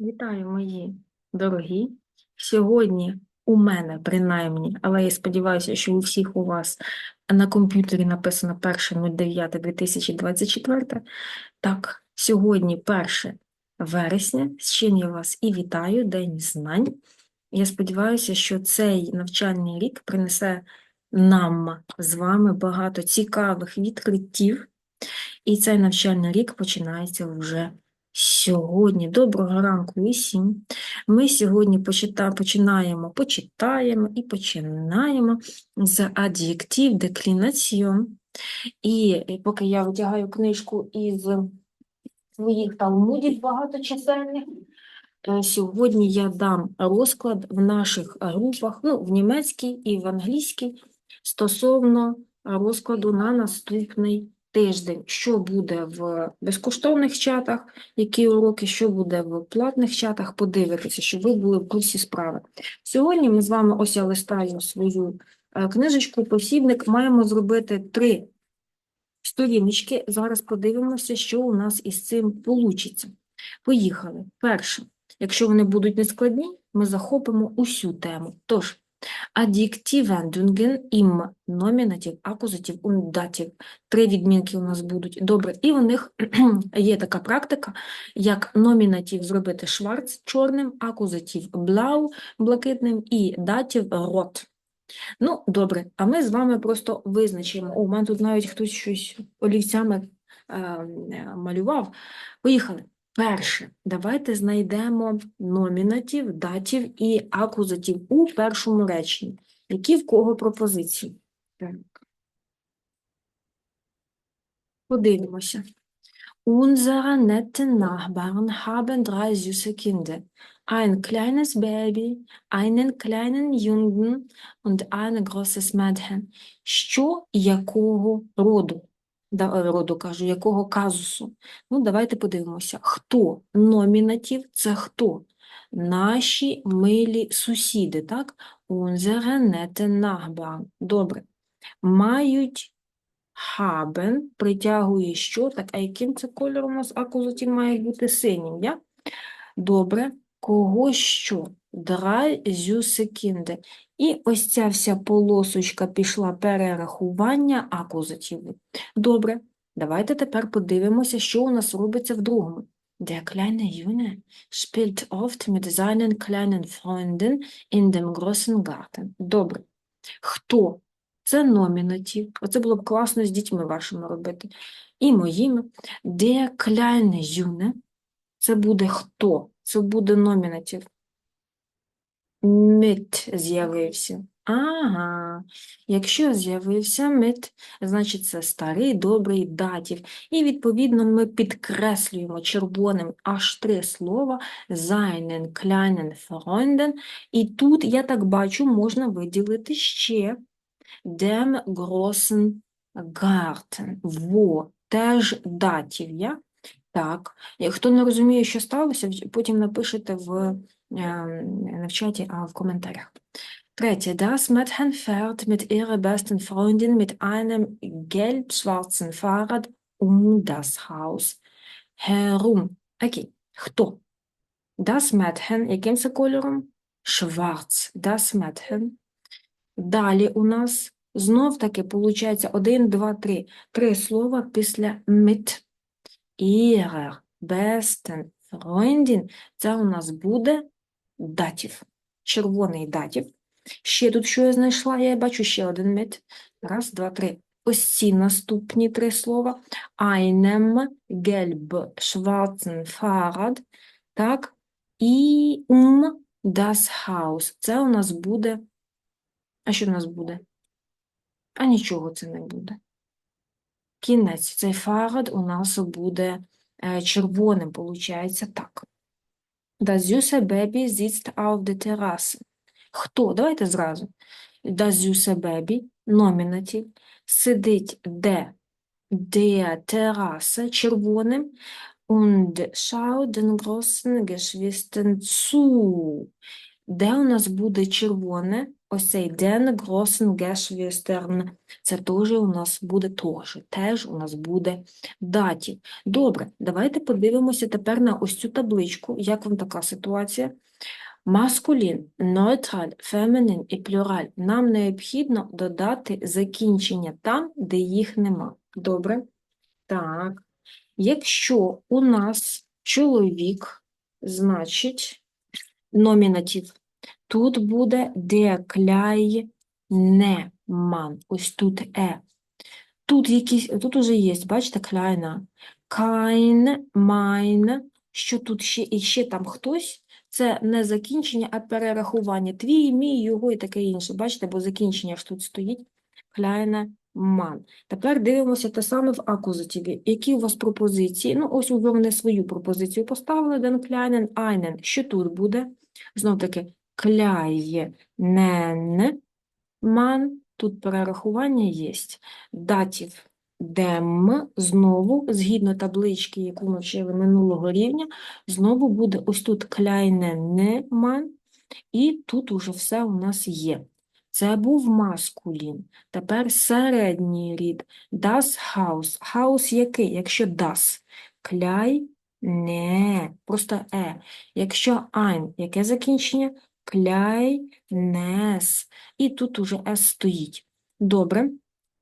Вітаю, мої дорогі. Сьогодні у мене, принаймні, але я сподіваюся, що у всіх у вас на комп'ютері написано 1.09.2024. Так, сьогодні 1 вересня, з чим я вас і вітаю, День знань. Я сподіваюся, що цей навчальний рік принесе нам з вами багато цікавих відкриттів, і цей навчальний рік починається вже сьогодні. Доброго ранку усім. Ми сьогодні почита- починаємо, почитаємо і починаємо з ад'єктив деклінаціон. І е, поки я витягаю книжку із своїх талмудів багаточисельних, е, сьогодні я дам розклад в наших групах, ну, в німецькій і в англійській, стосовно розкладу на наступний тиждень, що буде в безкоштовних чатах, які уроки, що буде в платних чатах, подивитися, щоб ви були в курсі справи. Сьогодні ми з вами, ось я листаю свою е, книжечку, посібник, маємо зробити три сторіночки. Зараз подивимося, що у нас із цим получиться. Поїхали. Перше, якщо вони будуть нескладні, ми захопимо усю тему. Тож, Im номінатив, акузатив und датив. Три відмінки у нас будуть. Добре. І у них є така практика, як номінатив зробити шварц чорним, акузатив блау блакитним і датів рот. Ну, добре, а ми з вами просто визначимо. О, у мене тут навіть хтось щось олівцями е, малював. Поїхали. Перше, давайте знайдемо номінатив, датів і акузатив у першому реченні. Які в кого пропозиції? Так. Подивимося. Unsere netten Nachbarn haben drei süße Kinder. Ein kleines Baby, einen kleinen Jungen und ein großes Mädchen. Що якого роду? Роду кажу, якого казусу? Ну, давайте подивимося. Хто? Номінатив – це хто? Наші милі сусіди, так? Unsere netten Nachbarn. Добре. Мають haben притягує що? Так, а яким це кольором у нас акузатив має бути синім, я? Добре. Кого що? Drei süße Kinder. І ось ця вся полосочка пішла перерахування акузативів. Добре. Давайте тепер подивимося, що у нас робиться в другому. Der kleine Junge spielt oft mit seinen kleinen Freunden in dem großen Garten. Добре. Хто? Це номінатив. Оце було б класно з дітьми вашими робити. І моїми. Der kleine Junge – це буде хто? Це буде номінатив. Mit з'явився. Ага. Якщо з'явився mit, значить це старий добрий датів. І, відповідно, ми підкреслюємо червоним аж три слова seinen kleinen Freunden. І тут, я так бачу, можна виділити ще dem großen Garten. Во, теж датів, я? Так. Хто не розуміє, що сталося, потім напишете в, е, не в чаті, а в коментарях. Третє. Das Mädchen fährt mit ihrer besten Freundin mit einem gelb-schwarzen Fahrrad um das Haus herum. Окей. Хто? Das Mädchen, яким це кольором? Schwarz. Das Mädchen. Далі у нас знов таки получається один, два, три. Три слова після mit. Ihrer besten Freundin. Це у нас буде датів. Червоний датів. Ще тут що я знайшла? Я бачу ще один mit. Раз, два, три. Ось ці наступні три слова. Einem gelb-schwarzen Fahrrad. Так. І um das Haus. Це у нас буде а що в нас буде? А нічого це не буде. Кінець. Цей фарад у нас буде е, червоним, получається так. Das süße Baby sitzt auf der Terrasse. Хто? Давайте зразу. Das süße Baby, номінатив, сидить де? Der Terrasse, червоним, und schaut den großen Geschwistern zu. Де у нас буде червоне? Ось цей den großen Geschwistern. Це теж у нас буде теж. Теж у нас буде датів. Добре, давайте подивимося тепер на ось цю табличку. Як вам така ситуація? Маскулін, нейтраль, фемінін і плюраль. Нам необхідно додати закінчення там, де їх нема. Добре? Так. Якщо у нас чоловік, значить номінатив. Тут буде Mann. Ось тут е. Тут якісь, тут уже є, бачите, kleiner. Kein, mein. Що тут ще і ще там хтось? Це не закінчення, а перерахування. Твій, мій, його і таке інше. Бачите, бо закінчення ж тут стоїть. Kleine Mann. Тепер дивимося те саме в акузативі. Які у вас пропозиції? Ну, ось ви вони свою пропозицію поставили, den kleinen einen. Що тут буде? Знов таки, kleinen Mann. Тут перерахування є. Датів dem, знову, згідно таблички, яку ми вчили минулого рівня, знову буде ось тут Mann, і тут уже все у нас є. Це був маскулін. Тепер середній рід. Das Haus. Хаус який? Якщо das. Кляй, не, просто е. Якщо ein, яке закінчення? Кляй, нес. І тут уже с стоїть. Добре.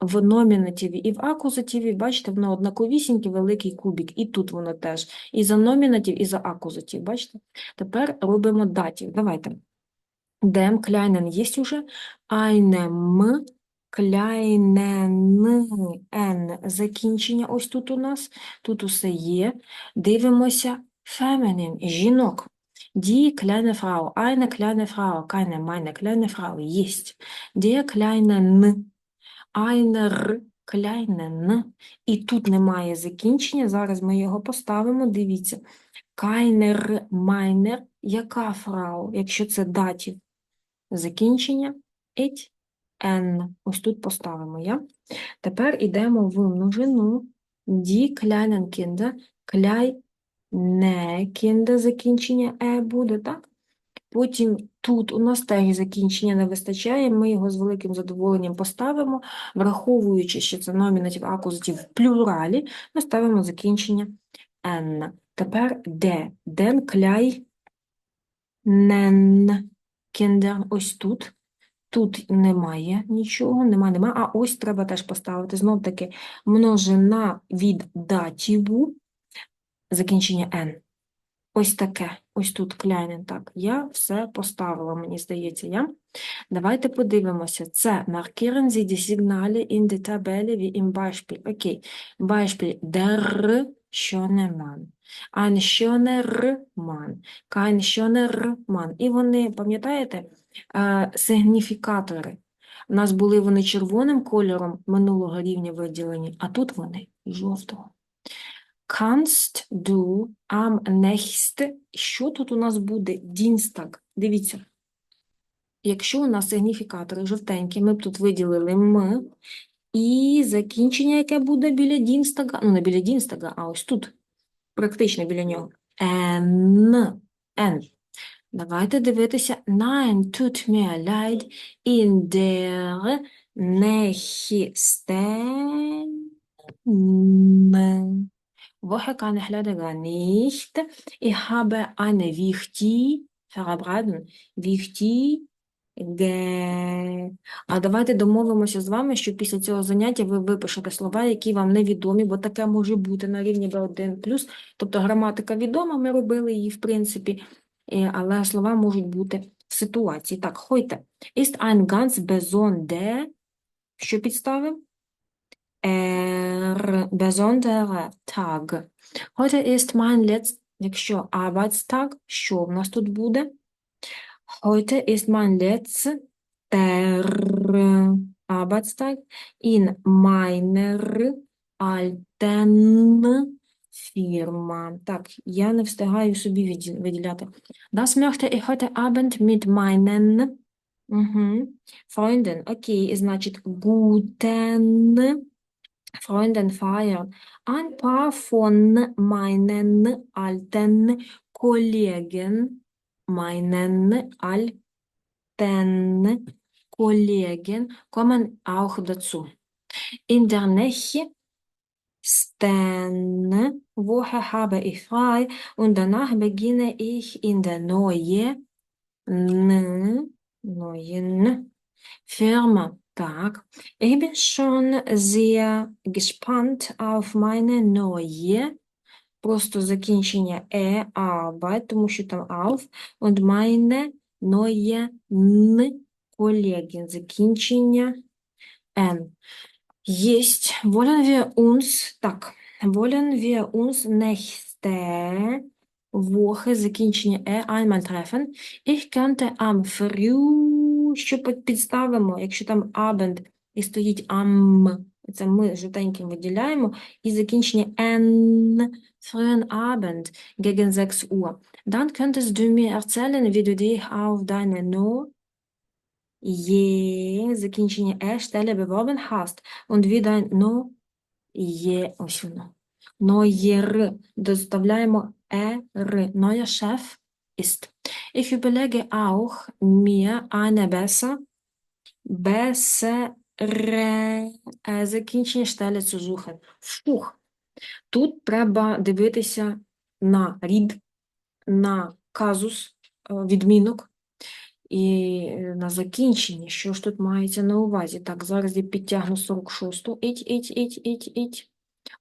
В номінативі і в акузативі, бачите, воно однаковісінький великий кубик. І тут воно теж. І за номінатив, і за акузатив, бачите? Тепер робимо датів. Давайте. Dem kleinen є уже. Einem kleinen n закінчення ось тут у нас. Тут усе є. Дивимося feminine, жінок. Die kleine Frau, eine kleine Frau, keine meine kleine Frau, есть. Der kleine N, einer kleinen, і тут немає закінчення, зараз ми його поставимо, дивіться. Keiner, meiner, яка фрау, якщо це датів, закінчення, it, n, ось тут поставимо, я. Тепер йдемо в множину, die kleinen Kinder, kleine Kinder, закінчення е буде, так? Потім тут у нас теж закінчення не вистачає, ми його з великим задоволенням поставимо, враховуючи, що це номінатив акузатив в плюралі, ми ставимо закінчення n. Тепер де? Den кляй нен кіндер. Ось тут. Тут немає нічого, нема, нема. А ось треба теж поставити. Знов таки множина від датіву, закінчення n. Ось таке, ось тут кляйнен. Так, я все поставила, мені здається, я. Давайте подивимося. Це markieren Sie die Signale in die Tabelle wie im Beispiel. Окей. Beispiel der schöne Mann. Ein schöner Mann. Kein schöner Mann. І вони, пам'ятаєте, е, сигніфікатори. У нас були вони червоним кольором минулого рівня виділені, а тут вони жовтого. Kannst du am nächsten, що тут у нас буде? Dienstag. Дивіться. Якщо у нас сигніфікатори жовтенькі, ми б тут виділили «м», і закінчення, яке буде біля Дінстага, ну не біля Дінстага, а ось тут, практично біля нього. N. N. Давайте дивитися. Nein, tut mir leid, in der nächsten Woche kann ich leider nicht. Ich habe eine wichtige, verabredet, wichtige а давайте домовимося з вами, що після цього заняття ви випишете слова, які вам невідомі, бо таке може бути на рівні B1+. Тобто граматика відома, ми робили її, в принципі, але слова можуть бути в ситуації. Так, heute ist ein ganz besonderer, що підставив? Er besonderer Tag. Heute ist mein letzter, якщо Arbeitstag, що в нас тут буде? Heute ist mein letzter Arbeitstag in meiner alten Firma. Так, я не встигаю собі виділяти. Das möchte ich heute Abend mit meinen угу, Freunden. Окей, значить, guten Freunden feiern. Ein paar von meinen alten Kollegen meinen Al besten Kollegen kommen auch dazu. In der nächsten Woche habe ich frei und danach beginne ich in der neuen, neuen Firma. Так, ich bin schon sehr gespannt auf meine neue, просто закінчення е, Arbeit, тому що там auf, und meine neue N Kollegen, закінчення N. Есть. Wollen wir uns, так, wollen wir uns nächste Woche, закінчення е, einmal treffen? Ich könnte am früh, що підставимо, якщо там Abend і стоїть am, це ми жовтеньким виділяємо, і закінчення n, frühen Abend, gegen 6 Uhr. Dann könntest du mir erzählen, wie du dich auf deine neue, закінчення е, Stelle beworben hast und wie dein neue, ось воно, neuer, доставляємо er, neuer Chef ist. Ich überlege auch, mir eine besser, bessere закінчення Stelle zu suchen. Фух. Тут треба дивитися на рід, на казус, е, відмінок і е, на закінчення. Що ж тут мається на увазі? Так, зараз я підтягну 46-ту. Іть, іть, іть, іть, іть.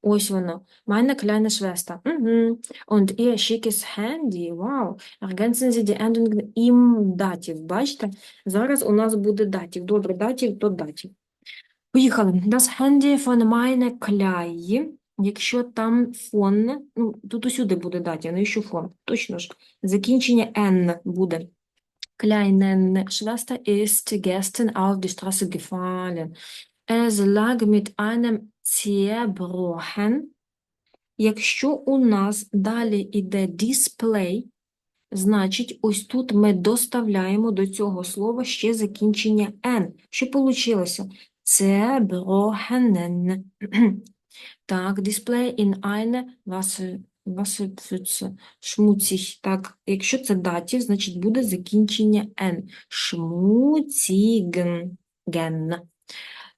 Ось воно. Meine kleine Schwester. Mhm. Und ihr schickes Handy. Wow. Ergänzen Sie die Endungen im Dativ. Бачите? Зараз у нас буде датів. Добре, датів, то датів. Поїхали. Das Handy von meine Kleine. Якщо там фон, ну, тут усюди буде датів, ну і фон? Точно ж. Закінчення N буде. Kleinen Schwester ist gestern auf die Straße gefallen. Es lag mit einem zerbrochen. Якщо у нас далі іде display, значить ось тут ми доставляємо до цього слова ще закінчення n. Що получилося? Zerbrochenen. Так, display in eine Wasser. Так, якщо це датів, значить буде закінчення n. Schmutzigen.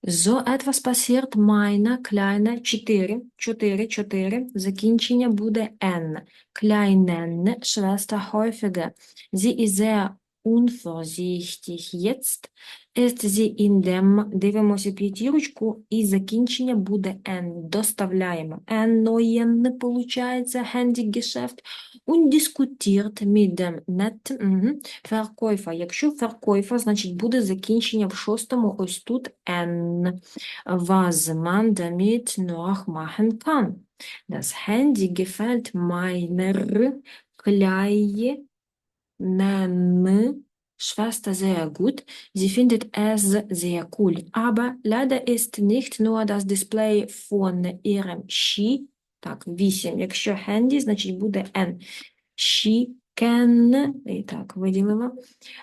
So etwas passiert meiner kleine 4, 4, 4, закінчення буде n. Kleinen Schwester häufiger. Sie ist sehr unvorsichtig. Jetzt sie in dem, дивимося п'ятірочку, і закінчення буде n. Доставляємо. N neuen, получається, Handygeschäft. Und diskutiert mit dem mhm, Verkäufer. Якщо Verkäufer, значить буде закінчення в шостому, ось тут n. Was man damit noch machen kann. Das Handy gefällt meiner kleinen Schwester sehr gut. Sie findet es sehr cool. Aber leider ist nicht nur das Display von ihrem Ski, так, 8. Якщо handy, значить буде N. She can, і так, виділила,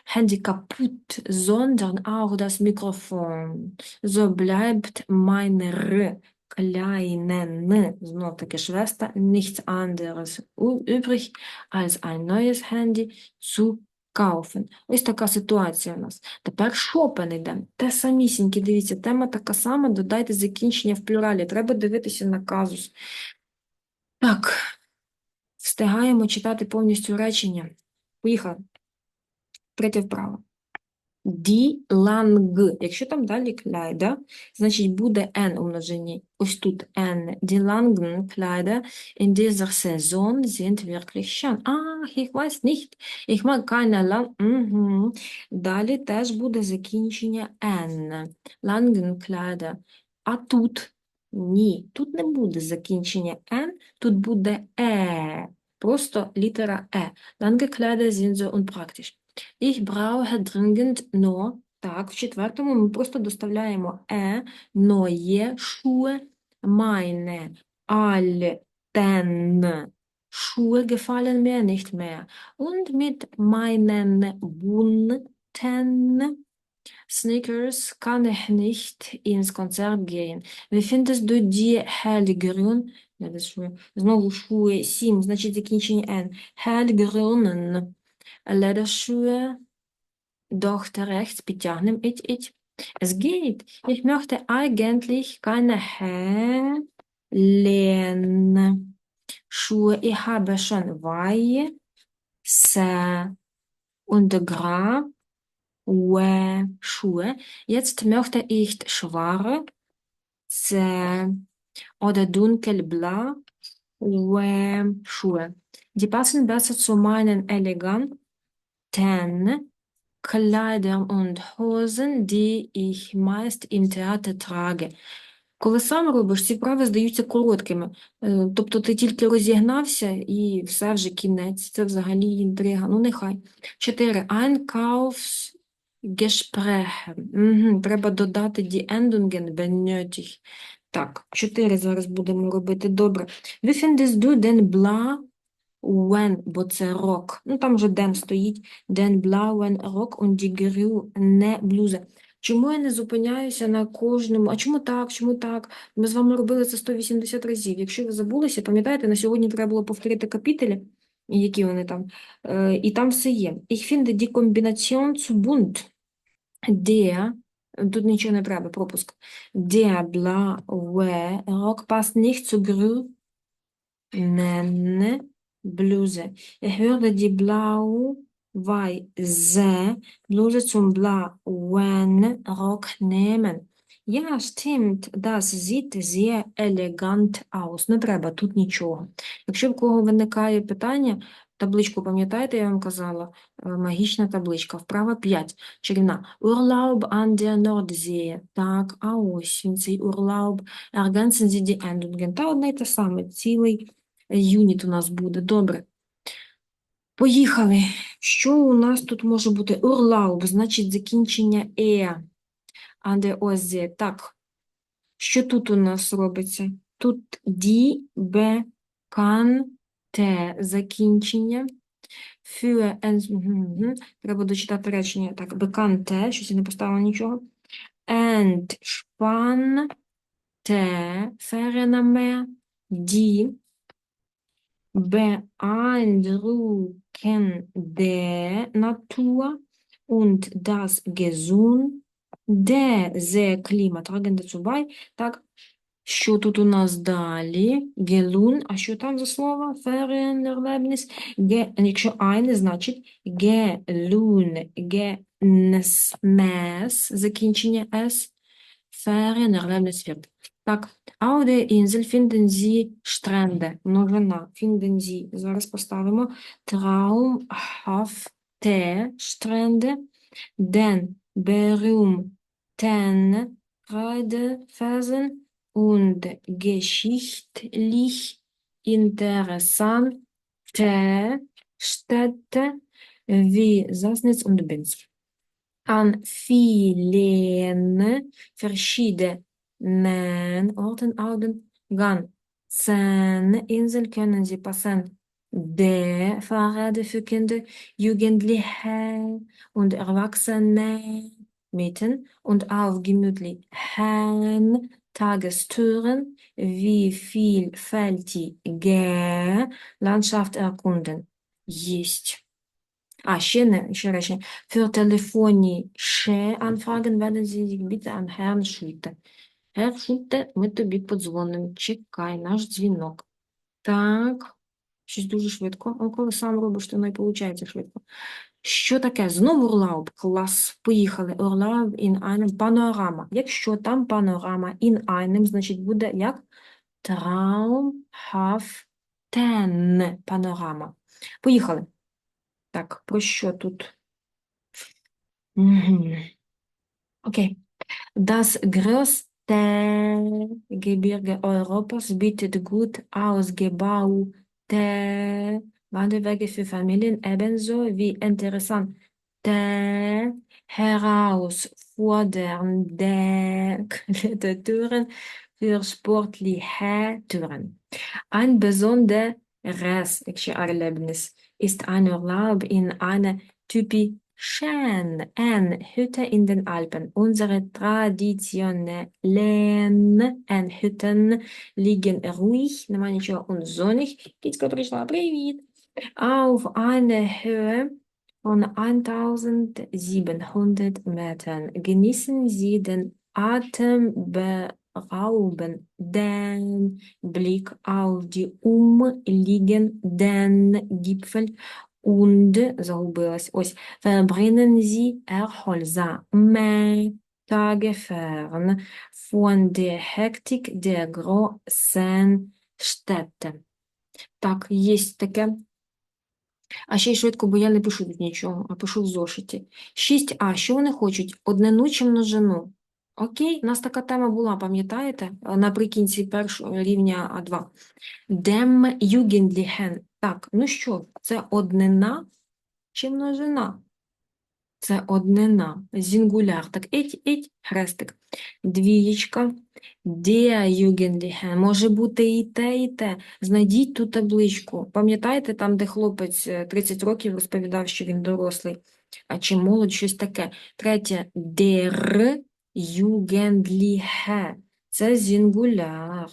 Handy kaputt, sondern auch das Mikrofon. So bleibt meine kleinen, знов таки Schwester, nichts anderes u- übrig, als ein neues Handy zu kaufen. Ось така ситуація у нас. Тепер шопен йде. Те самісіньке, дивіться, тема така сама, додайте закінчення в плюралі. Треба дивитися на казус. Так, встигаємо читати повністю речення. Поїхали. Третє вправо. Die lang. Якщо там далі Kleider, значить буде n у множині. Ось тут n. Die langen Kleider in dieser Saison sind wirklich schön. Ach, ich weiß nicht. Ich mag keine lang. Угу. Далі теж буде закінчення n. Langen Kleider. А тут ні, тут не буде закінчення n, тут буде e. Просто літера e. Lange Kleider sind so unpraktisch. Ich brauche dringend nur, так, в четвертому ми просто доставляємо е, neue Schuhe, meine alten Schuhe gefallen mir nicht mehr. Und mit meinen bunten Sneakers kann ich nicht ins Konzert gehen. Wie findest du die hellgrün? Lederschuhe. Знову Schuhe, 7, значить закінчення N. Hellgrünen Lederschuhe, doch rechts betianem ich, ich. Es geht. Ich möchte eigentlich keine Hänlehnschuhe. Ich habe schon weiße und graue Schuhe. Jetzt möchte ich schwarze oder dunkelblaue Schuhe. Die passen besser zu meinen eleganten Kleidern und Hosen, die ich meist im Theater trage. Коли сам робиш, ці вправи здаються короткими. Е, Тобто ти тільки розігнався і все вже кінець. Це взагалі інтрига. Ну, нехай. Чотири. Einkaufsgespräche. Угу. Треба додати die Endungen benötigt. Так, чотири зараз будемо робити. Добре. Wie findest du den blauen, бо це рок. Ну, там вже den стоїть. Den blauen Rock und die grüne Bluse. Чому я не зупиняюся на кожному? А чому так? Чому так? Ми з вами робили це 180 разів. Якщо ви забулися, пам'ятаєте, на сьогодні треба було повторити капітелі, які вони там, е, і там все є. Ich finde die Kombination zu bunt. Der, тут нічого не треба, пропуск. Der blaue Rock passt nicht zu grünen Bluse. Ich würde die blau weiße Bluse zum blauen Rock nehmen. Ja, stimmt, das sieht sehr elegant aus. Не треба тут нічого. Якщо в кого виникає питання, табличку пам'ятаєте, я вам казала, Е, магічна табличка, вправа 5, чарівна. Urlaub an der Nordsee. Так, а ось він цей Urlaub. Ergänzen Sie die Endungen. Та одне й те саме, цілий юніт у нас буде. Добре. Поїхали. Що у нас тут може бути? Urlaub, значить закінчення е. А де ось. Так. Що тут у нас робиться? Тут ді, б, кан, те закінчення. Für, en- Треба дочитати речення. Так, bekannte, щось я не поставила нічого. Entspannte Fername, die beeindruckende Natur und das gesunde Klima tragen dazu bei. Так, що тут у нас далі? Gelun, а що там за слово? Ferienerlebnis. Ge, якщо eine, значить gelun, genesmes, закінчення s, Ferienerlebnis wird. Так, auf der Insel finden Sie Strände, множина, finden Sie, зараз поставимо, traumhafte Strände, den berühmten Reidefelsen und geschichtlich interessante Städte wie Sassnitz und Binz. An vielen verschiedenen Orten auf den ganzen Insel können Sie passen. Der Fahrrad für Kinder, Jugendliche und Erwachsene mieten und auf gemütlichen Tagestouren wie vielfältige Landschaft erkunden. Есть. А, ще не, ще речення. Für telefonische Anfragen werden Sie sich bitte an Herrn Schulte. Herr ми тобі подзвонимо. Чекай, наш дзвінок. Так, щось дуже швидко. А коли сам робиш, то не виходить швидко. Що таке? Знову Urlaub. Клас. Поїхали. Urlaub in einem панорама. Якщо там панорама in einem, значить буде як Traumhaften панорама. Поїхали. Так, про що тут? Окей. Das größte Gebirge Europas bietet gut ausgebaute Wanderwege für Familien ebenso wie interessante, herausfordernde Klettertouren für sportliche Touren. Ein besonderes Erlebnis ist ein Urlaub in einer typischen Hütte in den Alpen. Unsere traditionellen Hütten liegen ruhig, немає нічого, und sonnig. Кицька прийшла, привіт! Auf einer Höhe Von 1700 Metern genießen Sie den atemberaubenden Blick auf die umliegenden Gipfel und, загубилась, ось, verbringen Sie erholsame Tage fern von der Hektik der großen Städte. Так, є таке. А ще й швидко, бо я не пишу тут нічого, а пишу в зошиті. 6а. Що вони хочуть? Однину чи множину? Окей, у нас така тема була, пам'ятаєте? Е, Наприкінці першого рівня А2. Dem Jugendlichen. Так, ну що, це однина чи множина? Це однина. Зінгуляр. Так, еть, еть, хрестик. Двієчка. Jugendliche. Може бути і те, і те. Знайдіть ту табличку. Пам'ятаєте, там, де хлопець е, 30 років розповідав, що він дорослий, а чи молодь, щось таке. Третє. Der Jugendliche. Це зінгуляр.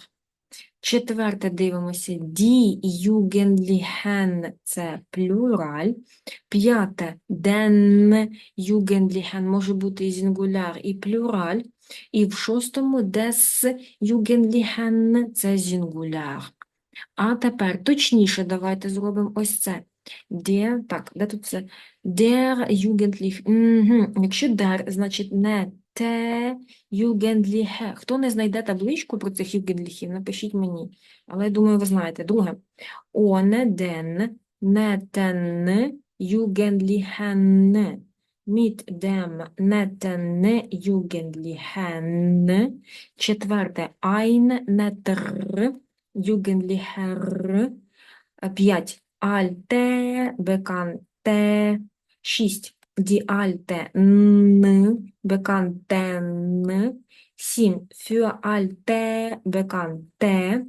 Четверте дивимося. Die Jugendlichen – це плюраль. П'яте. Den Jugendlichen може бути і зінгуляр, і плюраль. І в шостому des Jugendlichen – це зінгуляр. А тепер точніше давайте зробимо ось це. Der, так, де тут це? Der Jugendlich. Якщо der, значить не те Jugendliche. Хто не знайде табличку про цих Jugendlichів, напишіть мені. Але я думаю, ви знаєте. Друге. Ohne den, netten Jugendlichen. Mit dem netten Jugendlichen. Четверте. Ein netter Jugendlicher. П'ять. Alte Bekannte. Шість. Bekannten. Сім. Für alte Bekannte.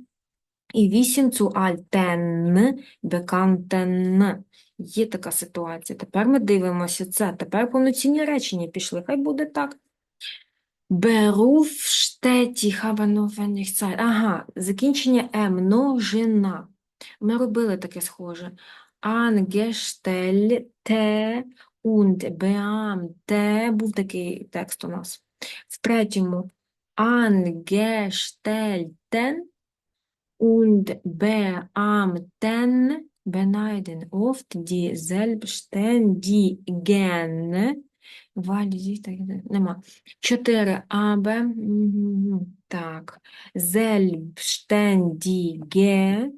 І вісім zu alten Bekannten. Є така ситуація. Тепер ми дивимося це. Тепер повноцінні речення пішли. Хай буде так. Haben noch wenig Zeit. Ага, закінчення «е», множина. Ми робили таке схоже. Angestellte und Beamte. Був такий текст у нас. В третьому Angestellten und Beamten beneiden oft die Selbstständigen, нема. Чотири АБ, так, Selbstständige,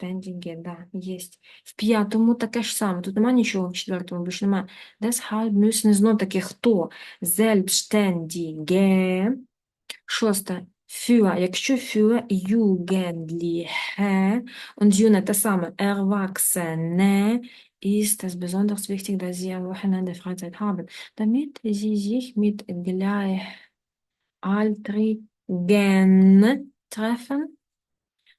Selbstständige, да, єсть. В п'ятому таке ж саме, тут нема нічого, в четвертому більше немає. Deshalb müssen знов таки хто? Selbstständige, Шосте. Für, якщо für Jugendliche und June те саме Erwachsene ist es besonders wichtig, dass sie am Wochenende Freizeit haben, damit sie sich mit Gleichaltrigen treffen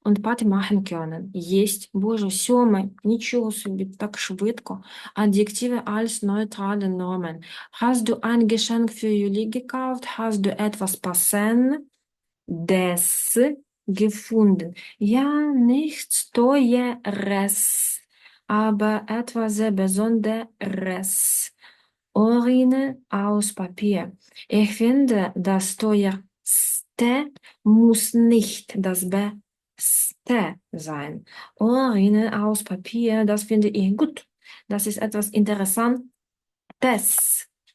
und Party machen können. Єсть. Боже, сьоме. Нічого собі, так швидко. Adjektive als neutrale Normen. Hast du ein Geschenk für Juli gekauft? Hast du etwas Passendes gefunden? Ja, nichts Teures, aber etwas sehr Besonderes. Ohrringe aus Papier. Ich finde, das Teuerste muss nicht das ste sein. Urine aus Papier, das finde ich gut. Das ist etwas Interessantes.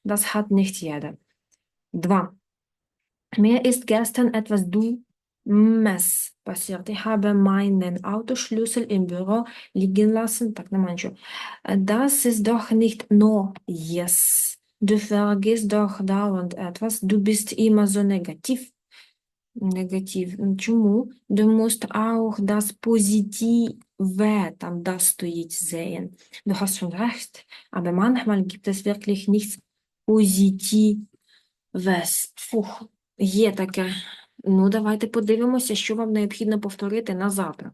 Das hat nicht jeder. Dwa. Mir ist gestern etwas Dummes passiert. Ich habe meinen Autoschlüssel im Büro liegen lassen. Das ist doch nicht nur yes. Du vergisst doch dauernd etwas. Du bist immer so negativ. Negativ. Чому? Du musst auch das Positive, там das стоїть, sehen. Du hast schon recht, aber manchmal gibt es wirklich nichts Positives. Фух, є таке. Ну, давайте подивимося, що вам необхідно повторити на завтра.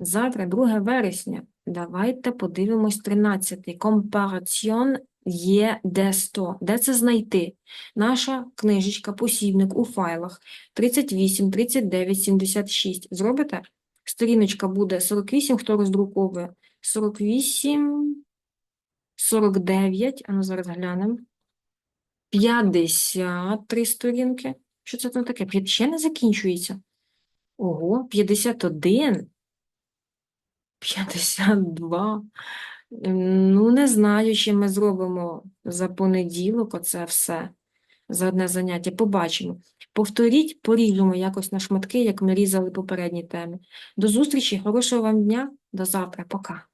Завтра, 2 вересня. Давайте подивимось 13-й. Компараціон є де 100. Де це знайти? Наша книжечка, посібник у файлах 38, 39, 76. Зробите? Сторіночка буде 48, хто роздруковує. 48, 49, а ну зараз глянемо. 53 сторінки. Що це там таке? Ще не закінчується. Ого, 51. 52. Ну, не знаю, чи ми зробимо за понеділок оце все. За одне заняття. Побачимо. Повторіть, поріжемо якось на шматки, як ми різали попередні теми. До зустрічі, хорошого вам дня, до завтра, пока.